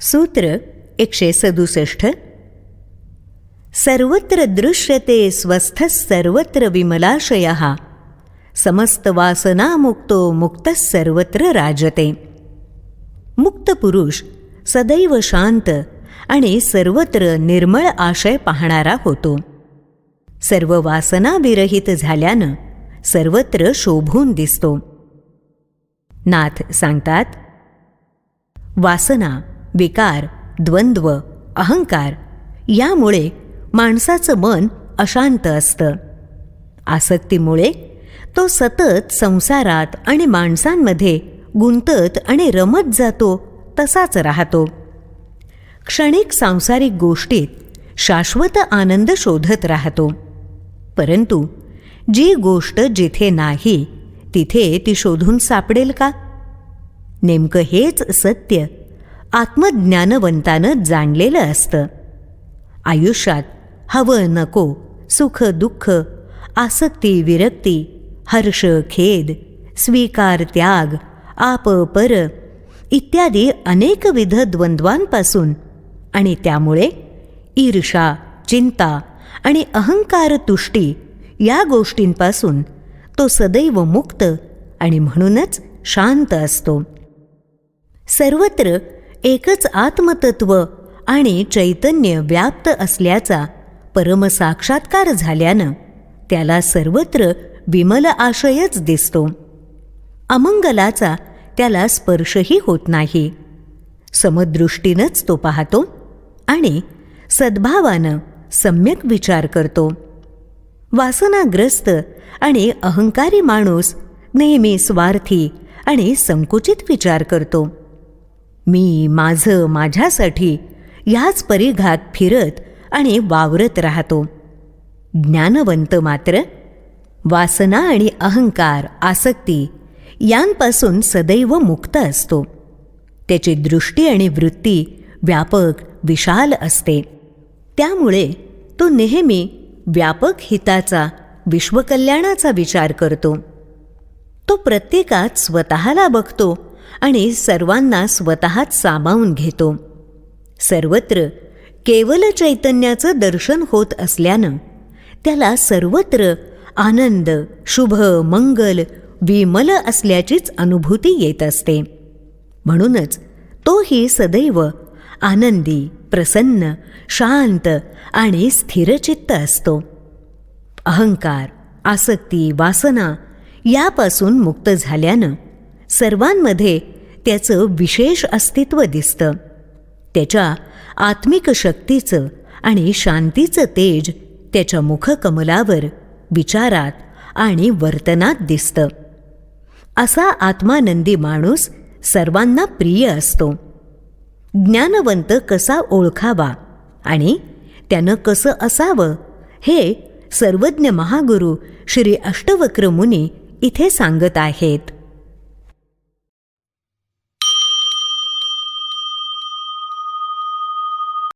सूत्र एकशे सदुसष्ट सर्वत्र दृश्यते स्वस्थ सर्वत्र विमलाशय. समस्तवासनामुक्तो मुक्तः सर्वत्र राजते. मुक्त पुरुष सदैव शांत आणि सर्वत्र निर्मळ आशय पाहणारा होतो. सर्व वासना विरहित झाल्यानं सर्वत्र शोभून दिसतो. नाथ सांगतात वासना विकार द्वंद्व अहंकार यामुळे माणसाचं मन अशांत असतं. आसक्तीमुळे तो सतत संसारात आणि माणसांमध्ये गुंतत आणि रमत जातो तसाच राहतो. क्षणिक सांसारिक गोष्टीत शाश्वत आनंद शोधत राहतो. परंतु जी गोष्ट जिथे नाही तिथे ती शोधून सापडेल का? नेमकं हेच सत्य आत्मज्ञानवंतानं जाणलेलं असतं. आयुष्यात हवं नको सुख दुःख आसक्ती विरक्ती हर्ष खेद स्वीकार त्याग आप पर इत्यादी अनेकविध द्वंद्वांपासून आणि त्यामुळे ईर्षा चिंता आणि अहंकार तुष्टी या गोष्टींपासून तो सदैव मुक्त आणि म्हणूनच शांत असतो. सर्वत्र एकच आत्मतत्व आणि चैतन्य व्याप्त असल्याचा परमसाक्षात्कार झाल्यानं त्याला सर्वत्र विमल आशयच दिसतो. अमंगलाचा त्याला स्पर्शही होत नाही. समदृष्टीनंच तो पाहतो आणि सद्भावानं सम्यक विचार करतो. वासनाग्रस्त आणि अहंकारी माणूस नेहमी स्वार्थी आणि संकुचित विचार करतो. मी माझं माझ्यासाठी ह्याच परिघात फिरत आणि वावरत राहतो. ज्ञानवंत मात्र वासना आणि अहंकार आसक्ती यांपासून सदैव मुक्त असतो. त्याची दृष्टी आणि वृत्ती व्यापक विशाल असते. त्यामुळे तो नेहमी व्यापक हिताचा विश्वकल्याणाचा विचार करतो. तो प्रत्येकात स्वतःला बघतो आणि सर्वांना स्वतःत सामावून घेतो. सर्वत्र केवल चैतन्याचं दर्शन होत असल्यानं त्याला सर्वत्र आनंद शुभ मंगल विमल असल्याचीच अनुभूती येत असते. म्हणूनच तोही सदैव आनंदी प्रसन्न शांत आणि स्थिरचित्त असतो. अहंकार आसक्ती वासना यापासून मुक्त झाल्यानं सर्वांमध्ये त्याचं विशेष अस्तित्व दिसतं. त्याच्या आत्मिक शक्तीचं आणि शांतीचं तेज त्याच्या मुखकमलावर विचारात आणि वर्तनात दिसतं. असा आत्मानंदी माणूस सर्वांना प्रिय असतो. ज्ञानवंत कसा ओळखावा आणि त्यानं कसं असावं हे सर्वज्ञ महागुरू श्री अष्टवक्र मुनी इथे सांगत आहेत.